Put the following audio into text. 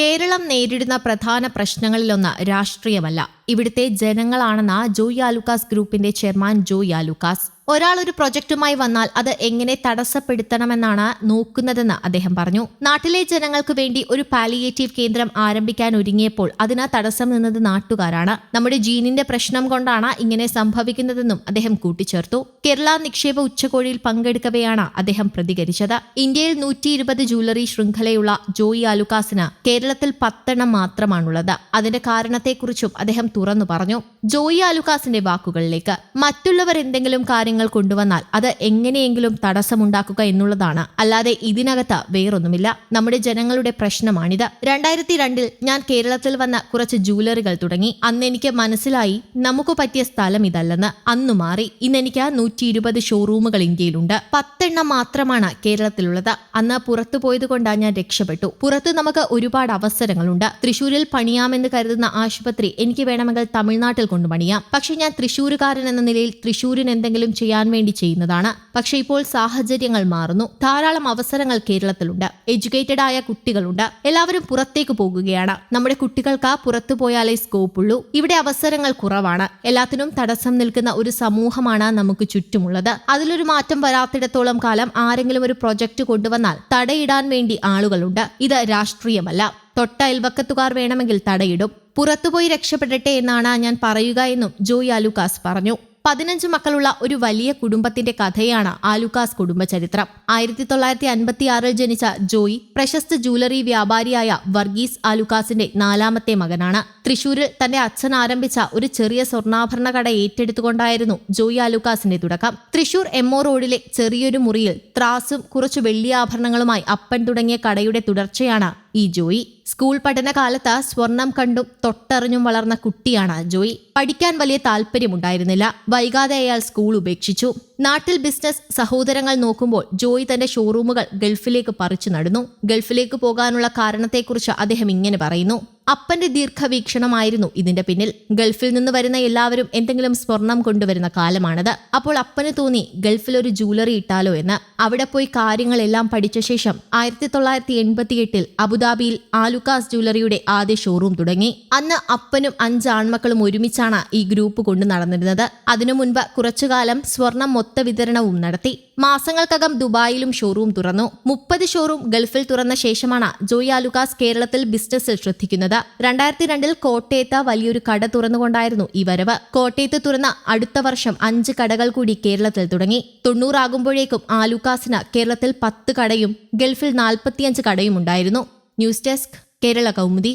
കേരളം നേരിടുന്ന പ്രധാന പ്രശ്നങ്ങളിലൊന്ന് രാഷ്ട്രീയമല്ല. ഇവിടുത്തെ ജനങ്ങളാണെന്ന ജോയ് ആലുക്കാസ് ഗ്രൂപ്പിന്റെ ചെയർമാൻ ജോയ് ആലുക്കാസ് ഒരാൾ ഒരു പ്രൊജക്റ്റുമായി വന്നാൽ അത് എങ്ങനെ തടസ്സപ്പെടുത്തണമെന്നാണ് നോക്കുന്നതെന്ന് അദ്ദേഹം പറഞ്ഞു. നാട്ടിലെ ജനങ്ങൾക്ക് വേണ്ടി ഒരു പാലിയേറ്റീവ് കേന്ദ്രം ആരംഭിക്കാൻ ഒരുങ്ങിയപ്പോൾ അതിന് തടസ്സം നിന്നത് നാട്ടുകാരാണ്. നമ്മുടെ ജീനിന്റെ പ്രശ്നം കൊണ്ടാണ് ഇങ്ങനെ സംഭവിക്കുന്നതെന്നും അദ്ദേഹം കൂട്ടിച്ചേർത്തു. കേരള നിക്ഷേപ ഉച്ചകോടിയിൽ പങ്കെടുക്കവെയാണ് അദ്ദേഹം പ്രതികരിച്ചത്. ഇന്ത്യയിൽ നൂറ്റി ഇരുപത് ജ്വല്ലറി ശൃംഖലയുള്ള ജോയി ആലുക്കാസിന് കേരളത്തിൽ പത്തെണ്ണം മാത്രമാണുള്ളത്. അതിന്റെ കാരണത്തെക്കുറിച്ചും അദ്ദേഹം തുറന്നു പറഞ്ഞു. ജോയി ആലുക്കാസിന്റെ വാക്കുകളിലേക്ക് മറ്റുള്ളവർ എന്തെങ്കിലും കാര്യങ്ങൾ കൊണ്ടുവന്നാൽ അത് എങ്ങനെയെങ്കിലും തടസ്സമുണ്ടാക്കുക എന്നുള്ളതാണ്. അല്ലാതെ ഇതിനകത്ത് വേറൊന്നുമില്ല. നമ്മുടെ ജനങ്ങളുടെ പ്രശ്നമാണിത്. രണ്ടായിരത്തി രണ്ടിൽ ഞാൻ കേരളത്തിൽ വന്ന കുറച്ച് ജൂവലറികൾ തുടങ്ങി. അന്ന് എനിക്ക് മനസ്സിലായി നമുക്ക് പറ്റിയ സ്ഥലം ഇതല്ലെന്ന്. അന്നു മാറി. ഇന്ന് എനിക്ക് നൂറ്റി ഇരുപത് ഷോറൂമുകൾ ഇന്ത്യയിലുണ്ട്. പത്തെണ്ണം മാത്രമാണ് കേരളത്തിലുള്ളത്. അന്ന് പുറത്തു പോയത് കൊണ്ടാണ് ഞാൻ രക്ഷപ്പെട്ടു. പുറത്ത് നമുക്ക് ഒരുപാട് അവസരങ്ങളുണ്ട് തൃശൂരിൽ പണിയാമെന്ന് കരുതുന്ന ആശുപത്രി എനിക്ക് വേണമെങ്കിൽ തമിഴ്നാട്ടിൽ കൊണ്ട് പണിയാം. പക്ഷേ ഞാൻ തൃശൂരുകാരൻ എന്ന നിലയിൽ തൃശൂരിന് എന്തെങ്കിലും ചെയ്യാൻ വേണ്ടി ചെയ്യുന്നതാണ്. പക്ഷെ ഇപ്പോൾ സാഹചര്യങ്ങൾ മാറുന്നു. ധാരാളം അവസരങ്ങൾ കേരളത്തിലുണ്ട്. എഡ്യൂക്കേറ്റഡ് ആയ കുട്ടികളുണ്ട്. എല്ലാവരും പുറത്തേക്ക് പോകുകയാണ്. നമ്മുടെ കുട്ടികൾക്ക് പുറത്തു പോയാലേ സ്കോപ്പ് ഉള്ളൂ ഇവിടെ അവസരങ്ങൾ കുറവാണ്. എല്ലാത്തിനും തടസ്സം നിൽക്കുന്ന ഒരു സമൂഹമാണ് നമുക്ക് ചുറ്റുമുള്ളത്. അതിലൊരു മാറ്റം വരാത്തിടത്തോളം കാലം ആരെങ്കിലും ഒരു പ്രൊജക്ട് കൊണ്ടുവന്നാൽ തടയിടാൻ വേണ്ടി ആളുകളുണ്ട്. ഇത് രാഷ്ട്രീയമല്ല. തൊട്ട അയൽവക്കത്തുകാർ വേണമെങ്കിൽ തടയിടും. പുറത്തുപോയി രക്ഷപ്പെടട്ടെ എന്നാണ് ഞാൻ പറയുക എന്നും ജോയ് ആലുക്കാസ് പറഞ്ഞു. പതിനഞ്ച് മക്കളുള്ള ഒരു വലിയ കുടുംബത്തിന്റെ കഥയാണ് ആലുക്കാസ് കുടുംബചരിത്രം. ആയിരത്തി തൊള്ളായിരത്തി അൻപത്തി ആറിൽ ജനിച്ച ജോയി പ്രശസ്ത ജൂവലറി വ്യാപാരിയായ വർഗീസ് ആലുക്കാസിന്റെ നാലാമത്തെ മകനാണ്. തൃശൂരിൽ തന്റെ അച്ഛൻ ആരംഭിച്ച ഒരു ചെറിയ സ്വർണാഭരണ കട ഏറ്റെടുത്തുകൊണ്ടായിരുന്നു ജോയി ആലുക്കാസിന്റെ തുടക്കം. തൃശൂർ എമ്മോ റോഡിലെ ചെറിയൊരു മുറിയിൽ ത്രാസും കുറച്ചു വെള്ളിയാഭരണങ്ങളുമായി അപ്പൻ തുടങ്ങിയ കടയുടെ തുടർച്ചയാണ് ഈ ജോയി സ്കൂൾ പഠനകാലത്ത് സ്വർണം കണ്ടും തൊട്ടറിഞ്ഞും വളർന്ന കുട്ടിയാണ് ജോയി. പഠിക്കാൻ വലിയ താല്പര്യമുണ്ടായിരുന്നില്ല. വൈകാതെ അയാൾ സ്കൂൾ ഉപേക്ഷിച്ചു. നാട്ടിൽ ബിസിനസ് സഹോദരങ്ങൾ നോക്കുമ്പോൾ ജോയി തന്റെ ഷോറൂമുകൾ ഗൾഫിലേക്ക് പറിച്ചു നടന്നു. ഗൾഫിലേക്ക് പോകാനുള്ള കാരണത്തെക്കുറിച്ച് അദ്ദേഹം ഇങ്ങനെ പറയുന്നു. അപ്പന്റെ ദീർഘവീക്ഷണമായിരുന്നു ഇതിന്റെ പിന്നിൽ. ഗൾഫിൽ നിന്ന് വരുന്ന എല്ലാവരും എന്തെങ്കിലും സ്വർണം കൊണ്ടുവരുന്ന കാലമാണത്. അപ്പോൾ അപ്പന് തോന്നി ഗൾഫിൽ ഒരു ജൂവലറി ഇട്ടാലോ എന്ന്. അവിടെ പോയി കാര്യങ്ങളെല്ലാം പഠിച്ച ശേഷം ആയിരത്തി തൊള്ളായിരത്തി എൺപത്തി എട്ടിൽ അബുദാബിയിൽ ആലുക്കാസ് ജൂവലറിയുടെ ആദ്യ ഷോറൂം തുടങ്ങി. അന്ന് അപ്പനും അഞ്ച് ആൺമക്കളും ഒരുമിച്ചാണ് ഈ ഗ്രൂപ്പ് കൊണ്ട് നടന്നിരുന്നത്. അതിനു മുൻപ് കുറച്ചുകാലം സ്വർണം മൊത്ത വിതരണവും നടത്തി. മാസങ്ങൾക്കകം ദുബായിലും ഷോറൂം തുറന്നു. മുപ്പത് ഷോറൂം ഗൾഫിൽ തുറന്ന ശേഷമാണ് ജോയി ആലുക്കാസ് കേരളത്തിൽ ബിസിനസ്സിൽ ശ്രദ്ധിക്കുന്നത്. രണ്ടായിരത്തി രണ്ടിൽ കോട്ടയത്ത് വലിയൊരു കട തുറന്നുകൊണ്ടായിരുന്നു ഈ വരവ്. കോട്ടയത്ത് തുറന്ന അടുത്ത വർഷം അഞ്ച് കടകൾ കൂടി കേരളത്തിൽ തുടങ്ങി. തൊണ്ണൂറാകുമ്പോഴേക്കും ആലുക്കാസിന് കേരളത്തിൽ പത്ത് കടയും ഗൾഫിൽ നാൽപ്പത്തിയഞ്ച് കടയും ഉണ്ടായിരുന്നു. News desk Kerala Kaumudi.